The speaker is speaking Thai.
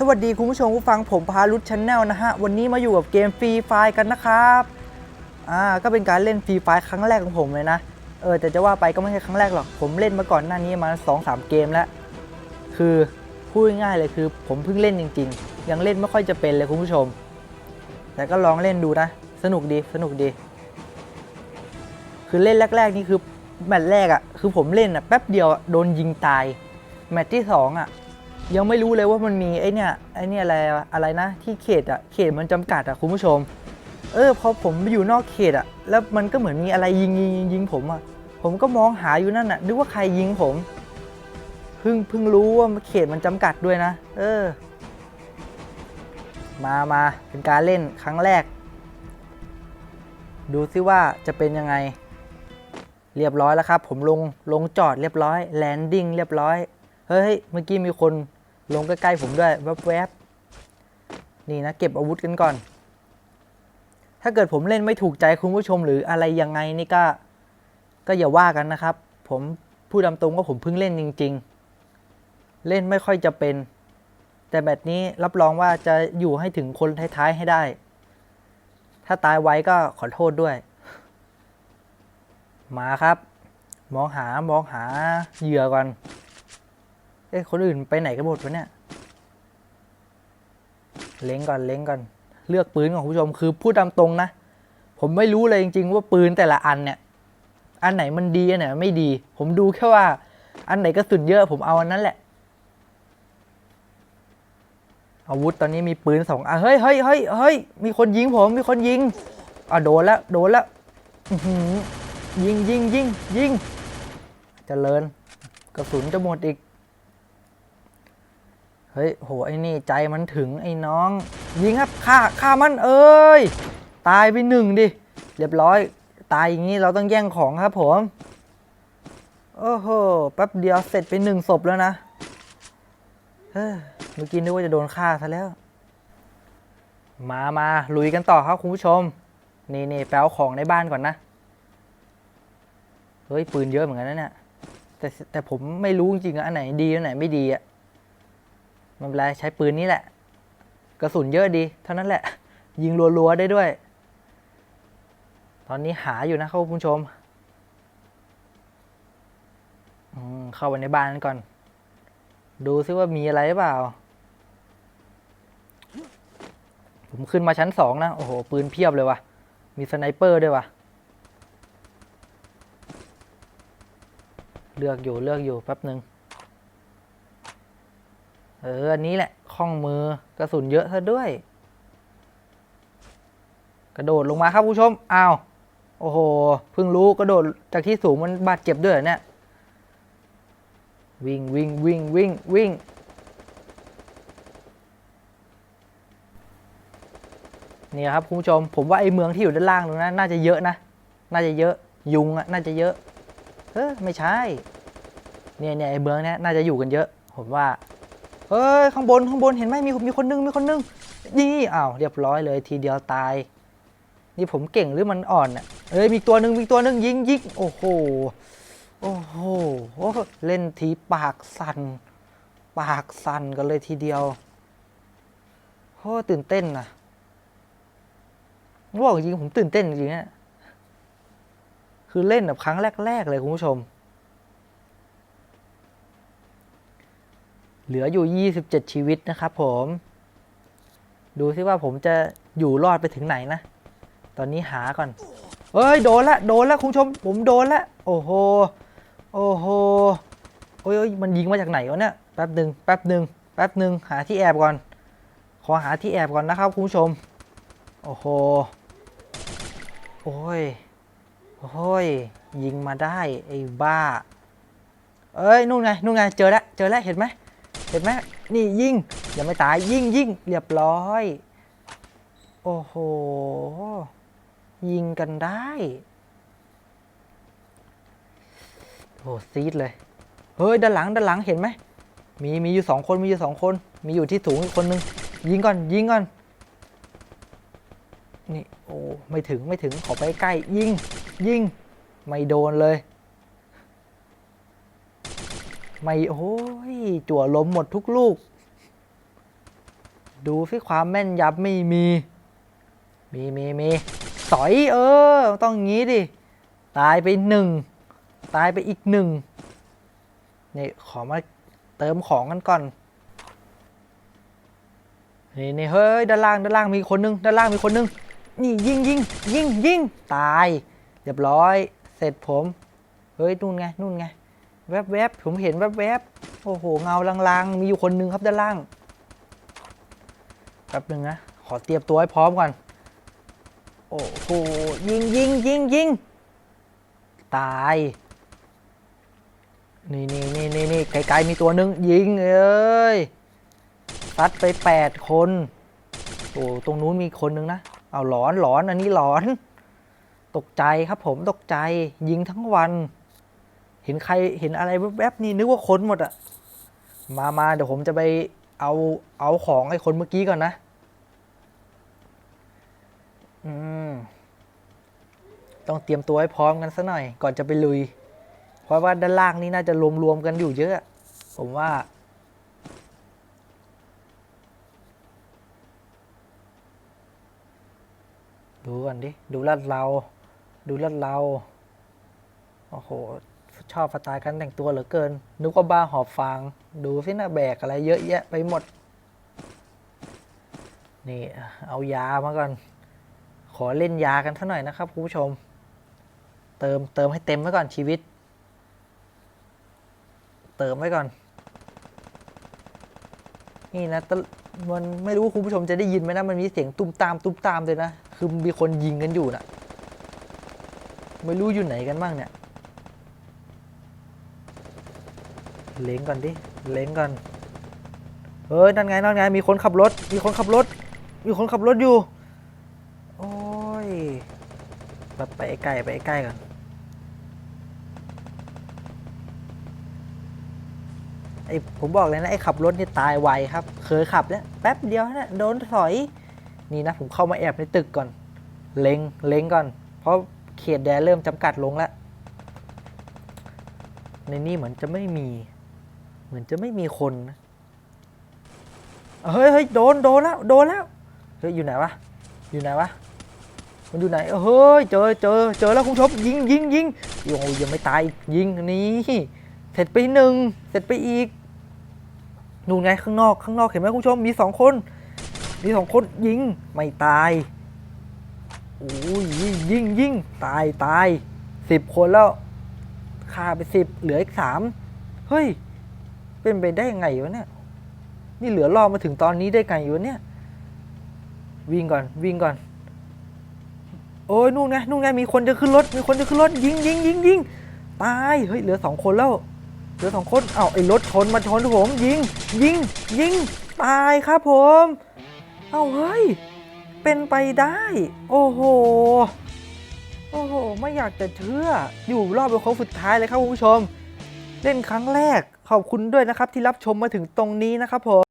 สวัสดีคุณผู้ชมผู้ฟังผมพารุชชแนลนะฮะ วันนี้มาอยู่กับเกมฟรีไฟกันนะครับอ่าก็เป็นการเล่นฟรีไฟครั้งแรกของผมเลยนะเออแต่จะว่าไปก็ไม่ใช่ครั้งแรกหรอกผมเล่นมาก่อนหน้านี้มา2อสเกมแล้ว คือพูดง่ายเลยคือ ผมเพิ่งเล่นจริง ๆ ยังเล่นไม่ค่อยจะเป็นเลยคุณผู้ชม แต่ก็ลองเล่นดูนะ สนุกดีสนุกดี คือเล่นแรก ๆ นี่คือแมตช์แรกอะ่ะคือผมเล่นอะ่ะแป๊บเดียวโดนยิงตายแมตช์ที่สองอะ ยังไม่รู้เลยว่ามันมีไอเนี่ยไอเนี่ยอะไรอะไรนะ ที่เขตอะเขตมันจำกัดอะคุณผู้ชม เออพอผมอยู่นอกเขตอะ แล้วมันก็เหมือนมีอะไรยิงยิงยิงผมอะผมก็มองหาอยู่นั่นอะนึกว่าใครยิงผมเพิ่งเพิ่งรู้ว่าเขตมันจำกัดด้วยนะ เออ มามาเป็นการเล่นครั้งแรก ดูซิว่าจะเป็นยังไง เรียบร้อยแล้วครับ ผมลงลงจอดเรียบร้อยแลนดิ้งเรียบร้อย เฮ้ยเมื่อกี้มีคน ลงใกล้ๆผมด้วยแวบๆนี่นะเก็บอาวุธกันก่อน ถ้าเกิดผมเล่นไม่ถูกใจคุณผู้ชมหรืออะไรยังไงนี่ก็ ก็อย่าว่ากันนะครับ ผมพูดตามตรงว่าผมเพิ่งเล่นจริง ๆ เล่นไม่ค่อยจะเป็น แต่แบบนี้รับรองว่าจะอยู่ให้ถึงคนท้ายๆให้ได้ ถ้าตายไว้ก็ขอโทษด้วย มาครับ มองหามองหาเหยื่อก่อน เอ้คนอื่นไปไหนกันหมดวะเนี่ยเล็งก่อนเล็งก่อน เลือกปืนของคุณผู้ชมคือพูดตามตรงนะ ผมไม่รู้เลยจริง ๆ ว่าปืนแต่ละอันเนี่ย อันไหนมันดีอันไหนไม่ดี ผมดูแค่ว่า อันไหนกระสุนเยอะผมเอาอันนั้นแหละ อาวุธตอนนี้มีปืนสองอะเฮ้ยเฮ้ยเฮ้ยเฮ้ยมีคนยิงผมมีคนยิงอะโดนแล้วโดนแล้วยิงยิงยิงยิงเจริญกระสุนจะหมดอีก เฮ้ยโหไอ้นี่ใจมันถึงไอ้น้อง ยิงครับฆ่าฆ่ามันเอ้ยตายไปหนึ่งดิเรียบร้อย ตายอย่างนี้เราต้องแย่งของครับผมโอ้โหแป๊บเดียวเสร็จไปหนึ่งศพแล้วนะเฮ้ยมื่อกี้นึกว่าจะโดนฆ่าซะแล้ว มามาลุยกันต่อครับคุณผู้ชม นี่นี่แปลของในบ้านก่อนนะ เฮ้ยปืนเยอะเหมือนกันนะเนี่ยแต่แต่ผมไม่รู้จริงๆอะอันไหนดีอันไหนไม่ดีอะ ไมันเป็นไรใช้ปืนนี้แหละ กระสุนเยอะดี เท่านั้นแหละ ยิงรัวๆได้ด้วย ตอนนี้หาอยู่นะครับคุณผู้ชมอืมเข้าไปในบ้านกันก่อน ดูซิว่ามีอะไรหรือเปล่า ผมขึ้นมาชั้นสองนะ โอ้โห ปืนเพียบเลยว่ะ มีสไนเปอร์ด้วยว่ะ เลือกอยู่เลือกอยู่แป๊บหนึ่ง ออ อันนี้แหละข้องมือกระสุนเยอะซะด้วย กระโดดลงมาครับผู้ชมอ้าวโอ้โหเพิ่งรู้กระโดดจากที่สูงมันบาดเจ็บด้วยเนี่ยวิ่งวิ่งวิ่งวิ่งวิ่งนี่ครับคุณผู้ชม ผมว่าไอ้เมืองที่อยู่ด้านล่างตรงนั้นน่าจะเยอะนะ น่าจะเยอะยุงอะน่าจะเยอะเออไม่ใช่ เนี่ยเนี่ยไอ้เมืองเนี้ยน่าจะอยู่กันเยอะ ผมว่า เฮ้ยข้างบนข้างบนเห็นไหมมีมีคนนึงมีคนนึงนี่อ้าวเรียบร้อยเลย ทีเดียวตาย นี่ผมเก่งหรือมันอ่อนอะเอ้ยมีตัวหนึ่งมีตัวหนึ่งยิงยิงโอ้โหโอ้โหเล่นทีปากสั่นปากสั่นกันเลยทีเดียวโอ้ตื่นเต้นนะบอกจริงผมตื่นเต้นจริงๆเนี่ยคือเล่นแบบครั้งแรก ๆ เลยคุณผู้ชม เหลืออยู่ 27 ชีวิตนะครับผม ดูซิว่าผมจะอยู่รอดไปถึงไหนนะ ตอนนี้หาก่อนเฮ้ย โดนละ โดนละคุณผู้ชม ผมโดนละ โอ้โห โอ้โหโอ้ยโอ้ยมันยิงมาจากไหนวะเนี่ย แป๊บหนึ่งแป๊บหนึ่งแป๊บหนึ่งหาที่แอบก่อน ขอหาที่แอบก่อนนะครับคุณผู้ชม โอ้โห โอ้ย โอ้ย ยิงมาได้ไอ้บ้า เอ้ย นู่นไง นู่นไง เจอแล้ว เจอแล้ว เห็นไหม เห็นไหมนี่ยิงยังไม่ตายยิงยิงเรียบร้อย โอ้โห ยิงกันได้โอ้ซีดเลย เฮ้ย ด้านหลังด้านหลังเห็นไหมมีมีอยู่สองคนมีอยู่สองคน มีอยู่ที่สูงอีกคนนึง ยิงก่อนยิงก่อน นี่โอ้ไม่ถึงไม่ถึงขอไปใกล้ยิงยิง ไม่โดนเลย ไม่โอ้ยจั่วล้มหมดทุกลูก ดูสิความแม่นยำไม่มี มีมีมีสอยเออ ต้องงงี้ดิ ตายไปหนึ่ง ตายไปอีกหนึ่งนี่ขอมาเติมของกันก่อน นี่นี่เฮ้ย ด้านล่างด้านล่างมีคนนึง ด้านล่างมีคนนึง นี่ยิงยิงยิงยิงตาย เรียบร้อย เสร็จผม เฮ้ย นู่นไง นู่นไง แวบแวบผมเห็นแวบแวบโอ้โห เงาลางๆ มีอยู่คนนึงครับด้านล่าง แป๊บหนึ่งนะ ขอเตรียมตัวให้พร้อมก่อน โอ้โห ยิงยิงยิงยิง ตาย นี่นี่นี่นี่นี่ไกลๆมีตัวหนึ่งยิง เอ้ยซัดไปแปดคน โอ้ตรงนู้นมีคนหนึ่งนะ เอาหลอนหลอนอันนี้หลอน ตกใจครับผมตกใจยิงทั้งวัน เห็นใครเห็นอะไรแวบๆนี่นึกว่าค้นหมดอะมามาเดี๋ยวผมจะไปเอาเอาของไอ้คนเมื่อกี้ก่อนนะ อืม ต้องเตรียมตัวให้พร้อมกันซะหน่อย ก่อนจะไปลุย เพราะว่าด้านล่างนี่น่าจะรวมๆกันอยู่เยอะ ผมว่าดูก่อนดิ ดูลาดเรา ดูลาดเรา โอ้โห ชอบสไตล์การแต่งตัวเหลือเกิน นึกว่าบ้าหอบฟาง ดูสินะแบกอะไรเยอะแยะไปหมด นี่เอายามาก่อน ขอเล่นยากันสักหน่อยนะครับคุณผู้ชม เติมเติมให้เต็มไว้ก่อนชีวิต เติมไว้ก่อน นี่นะมันไม่รู้คุณผู้ชมจะได้ยินไหมนะ มันมีเสียงตุ้มตามตุ้มตามเลยนะ คือมีคนยิงกันอยู่นะไม่รู้อยู่ไหนกันบ้างเนี่ย เล็งก่อนดิ เล็งก่อน เฮ้ย นั่นไง นั่นไง มีคนขับรถ มีคนขับรถ มีคนขับรถอยู่ โอ้ยแบบไปใกล้ไปใกล้ก่อนไอผมบอกเลยนะไอขับรถนี่ตายไวครับ เคยขับเนี่ยแป๊บเดียวนะโดนถอย นี่นะผมเข้ามาแอบในตึกก่อน เล็งเล็งก่อน เพราะเขตแดนเริ่มจำกัดลงแล้ว ในนี่เหมือนจะไม่มี เหมือนจะไม่มีคนนะเฮ้ยเฮ้ยโดนโดนแล้วโดนแล้วเฮ้ยอยู่ไหนวะอยู่ไหนวะมันอยู่ไหนเฮ้ยเจอเจอเจอแล้วคุณชมยิงยิงยิงโอ้ยยังไม่ตายยิงนนี้เสร็จไปหนึ่งเสร็จไปอีกนู่นไงข้างนอกข้างนอกเห็นไหมคุณผู้ชมมีสองคน มีสองคนยิงไม่ตายโอ้ยยิงยิงยิงตายตายสิบคนแล้วฆ่าไปสิบเหลืออีกสามเฮ้ย เป็นไปได้ยังไงวะเนี่ย นี่เหลือรอมาถึงตอนนี้ได้ไงวะเนี่ย วิ่งก่อนวิ่งก่อน โอ้ยนู่นไงนู่นไงมีคนจะขึ้นรถ มีคนจะขึ้นรถยิงยิงยิงยิงตายเฮ้ยเหลือสองคนแล้ว เหลือสองคนเอ้าไอ้รถชนมาชนผม ยิง ยิง ยิงตายครับผม เอ้าเฮ้ยเป็นไปได้ โอ้โหโอ้โห ไม่อยากจะเชื่อ อยู่รอบเป็นโค้งสุดท้ายเลยครับคุณผู้ชม เล่นครั้งแรก ขอบคุณด้วยนะครับที่รับชมมาถึงตรงนี้นะครับผม